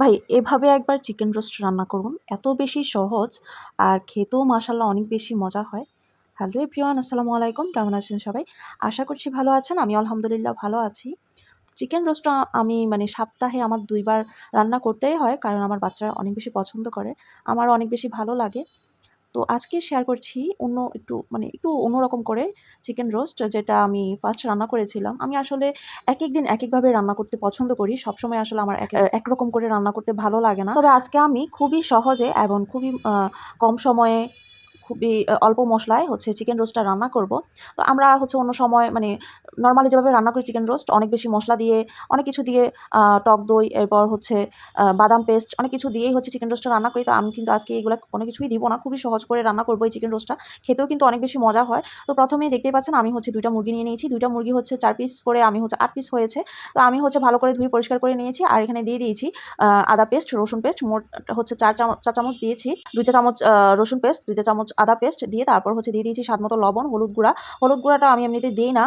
ভাই, এভাবে একবার চিকেন রোস্ট রান্না করুন। এত বেশি সহজ আর খেতেও মাশাল্লাহ অনেক বেশি মজা হয়। হ্যালো এভরিওয়ান আসসালামু আলাইকুম। কেমন আছেন সবাই? আশা করছি ভালো আছেন। আমি আলহামদুলিল্লাহ ভালো আছি। চিকেন রোস্টটা আমি মানে সপ্তাহে আমার দুইবার রান্না করতেই হয়, কারণ আমার বাচ্চারা অনেক বেশি পছন্দ করে। আমার অনেক বেশি ভালো লাগে। তো আজকে শেয়ার করছি অন্য একটু মানে একটু অন্যরকম করে চিকেন রোস্ট যেটা আমি ফার্স্ট রান্না করেছিলাম। আমি আসলে এক এক দিন এক একভাবে রান্না করতে পছন্দ করি। সবসময় আসলে আমার এক একরকম করে রান্না করতে ভালো লাগে না। তবে আজকে আমি খুবই সহজে এবং খুবই কম সময়ে খুবই অল্প মশলায় হচ্ছে চিকেন রোস্টটা রান্না করব। তো আমরা হচ্ছে অন্য সময় মানে নর্মালি যেভাবে রান্না করি চিকেন রোস্ট অনেক বেশি মশলা দিয়ে, অনেক কিছু দিয়ে টক দই, এরপর হচ্ছে বাদাম পেস্ট অনেক কিছু দিয়েই হচ্ছে চিকেন রোস্টটা রান্না করি। তো আমি কিন্তু আজকে এগুলো কোনো কিছুই দিব না, খুবই সহজ করে রান্না করব এই চিকেন রোস্টটা খেতেও কিন্তু অনেক বেশি মজা হয়। তো প্রথমেই দেখতেই পাচ্ছেন আমি হচ্ছে দুইটা মুরগি নিয়ে নিয়েছি। দুইটা মুরগি হচ্ছে চার পিস করে আমি হচ্ছে আট পিস হয়েছে। তো আমি হচ্ছে ভালো করে ধুয়ে পরিষ্কার করে নিয়েছি আর এখানে দিয়ে দিয়েছি আদা পেস্ট রসুন পেস্ট মোট হচ্ছে চার চামচ চা চামচ দিয়েছি। দুইটা চামচ রসুন পেস্ট দুই চা চামচ আদা পেস্ট দিয়ে তারপর হচ্ছে দিয়ে দিয়েছি স্বাদ মতো লবণ, হলুদ গুঁড়া। হলুদ গুঁড়াটা আমি এমনিতে দিই না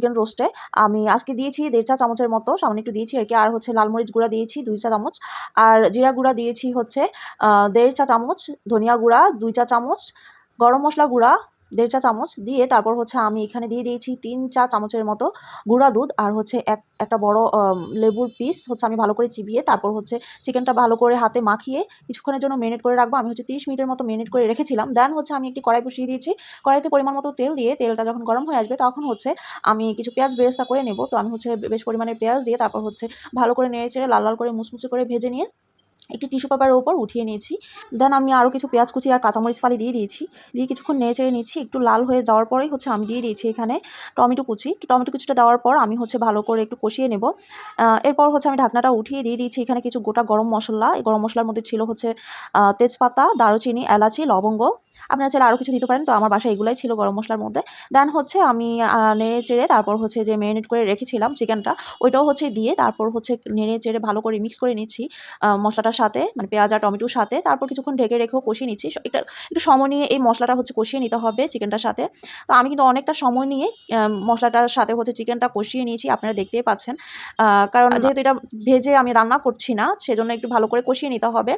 চিকেন রোস্টে আমি আজকে দিয়েছি দেড় চা চামচের মতো, সামান্য একটু দিয়েছি আর কি। আর হচ্ছে লাল মরিচ গুঁড়া দিয়েছি দুই চা চামচ। আর জিরা গুঁড়া দিয়েছি হচ্ছে দেড় চা চামচ ধনিয়া গুঁড়া, দুই চা চামচ গরম মশলা গুঁড়া দেড় চা চামচ দিয়ে তারপর হচ্ছে আমি এখানে দিয়ে দিয়েছি তিন চা চামচের মতো গুঁড়া দুধ আর হচ্ছে এক, একটা বড় লেবুর পিস হচ্ছে আমি ভালো করে চিবিয়ে তারপর হচ্ছে চিকেনটা ভালো করে হাতে মাখিয়ে কিছুক্ষণের জন্য মেরিনেট করে রাখব। আমি হচ্ছে তিরিশ মিনিটের মতো মেরিনেট করে রেখেছিলাম। দেন হচ্ছে আমি একটি কড়াই বসিয়ে দিয়েছি। কড়াইতে পরিমাণ মতো তেল দিয়ে তেলটা যখন গরম হয়ে আসবে তখন হচ্ছে আমি কিছু পেঁয়াজ বেরেস্তা করে নেব। তো আমি হচ্ছে বেশ পরিমাণে পেঁয়াজ দিয়ে তারপর হচ্ছে ভালো করে নেড়ে চেড়ে লাল লাল করে মুচমুচে করে ভেজে নিয়ে একটি টিস্যু পেপারের ওপর উঠিয়ে নিয়েছি। দেন আমি আরও কিছু পেঁয়াজ কুচি আর কাঁচামরিচ ফালি দিয়ে দিয়েছি। দিয়ে কিছুক্ষণ নেড়ে চেড়ে নিচ্ছি। একটু লাল হয়ে যাওয়ার পরেই হচ্ছে আমি দিয়ে দিয়েছি এখানে টমেটো কুচি। টমেটো কুচিটা দেওয়ার পর আমি হচ্ছে ভালো করে একটু কষিয়ে নেব। এরপর হচ্ছে আমি ঢাকনাটা উঠিয়ে দিয়ে দিয়েছি এখানে কিছু গোটা গরম মশলা। এই গরম মশলার মধ্যে ছিল হচ্ছে তেজপাতা, দারুচিনি, এলাচি, লবঙ্গ। আপনারা চাইলে আরও কিছু দিতে পারেন। তো আমার বাসায় এগুলাই ছিল গরম মশলার মধ্যে। দেন হচ্ছে আমি নেড়ে চেড়ে তারপর হচ্ছে যে ম্যারিনেট করে রেখেছিলাম চিকেনটা ওইটাও হচ্ছে দিয়ে তারপর হচ্ছে নেড়ে চেড়ে ভালো করে মিক্স করে নিচ্ছি মশলাটার সাথে মানে পেঁয়াজ আর টমেটোর সাথে। তারপর কিছুক্ষণ ঢেকে রেখেও কষিয়ে নিচ্ছি। এটা একটু সময় নিয়ে এই মশলাটা হচ্ছে কষিয়ে নিতে হবে চিকেনটার সাথে। তো আমি কিন্তু অনেকটা সময় নিয়ে মশলাটার সাথে হচ্ছে চিকেনটা কষিয়ে নিয়েছি আপনারা দেখতেই পাচ্ছেন। কারণ যেহেতু এটা ভেজে আমি রান্না করছি না সেজন্য একটু ভালো করে কষিয়ে নিতে হবে।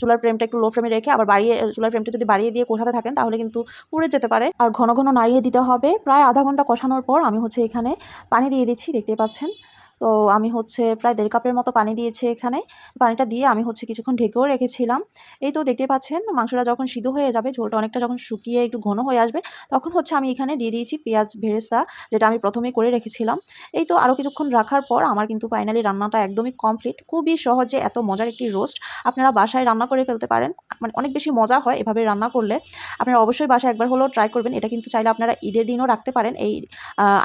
চুলার ফ্রেমটা একটু লো ফ্রেমে রেখে আবার বাড়িয়ে চুলার ফ্রেমটা যদি বাড়িয়ে দিয়ে কষাতে থাকেন, তাহলে কিন্তু পুড়ে যেতে পারে। আর ঘন ঘন নাড়িয়ে দিতে হবে। প্রায় আধা ঘণ্টা কষানোর পর আমি হচ্ছে এখানে পানি দিয়ে দিচ্ছি দেখতে পাচ্ছেন। তো আমি হচ্ছে প্রায় দেড় কাপের মতো পানি দিয়েছি এখানে। পানিটা দিয়ে আমি হচ্ছে কিছুক্ষণ ঢেকেও রেখেছিলাম। এই তো দেখতে পাচ্ছেন, মাংসটা যখন সিদ্ধ হয়ে যাবে, ঝোলটা অনেকটা যখন শুকিয়ে একটু ঘন হয়ে আসবে, তখন হচ্ছে আমি এখানে দিয়ে দিয়েছি পেঁয়াজ ভেরেসা যেটা আমি প্রথমেই করে রেখেছিলাম। এই তো আরও কিছুক্ষণ রাখার পর আমার কিন্তু ফাইনালি রান্নাটা একদমই কমপ্লিট। খুবই সহজে এত মজার একটি রোস্ট আপনারা বাসায় রান্না করে ফেলতে পারেন। মানে অনেক বেশি মজা হয় এভাবে রান্না করলে। আপনারা অবশ্যই বাসায় একবার হলেও ট্রাই করবেন। এটা কিন্তু চাইলে আপনারা ঈদের দিনও রাখতে পারেন। এই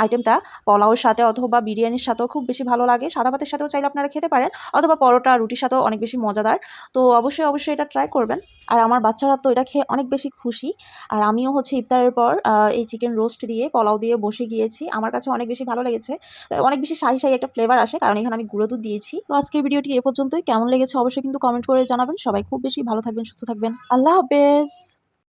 আইটেমটা পোলাওর সাথে অথবা বিরিয়ানির সাথেও খুব বেশি ভালো লাগে। সাদা ভাতের সাথেও চাইলে আপনারা খেতে পারেন অথবা পরোটা, রুটির সাথেও অনেক বেশি মজাদার। তো অবশ্যই অবশ্যই এটা ট্রাই করবেন। আর আমার বাচ্চারা তো এটা খেয়ে অনেক বেশি খুশি। আর আমিও হচ্ছে ইফতারের পর এই চিকেন রোস্ট দিয়ে, পোলাও দিয়ে বসে গিয়েছি। আমার কাছে অনেক বেশি ভালো লেগেছে। অনেক বেশি শাহি শাহি একটা ফ্লেভার আসে, কারণ এখানে আমি গুঁড়ো দুধ দিয়েছি। তো আজকের ভিডিওটি এ পর্যন্তই। কেমন লেগেছে অবশ্যই কিন্তু কমেন্ট করে জানাবেন। সবাই খুব বেশি ভালো থাকবেন, সুস্থ থাকবেন। আল্লাহ হাফেজ!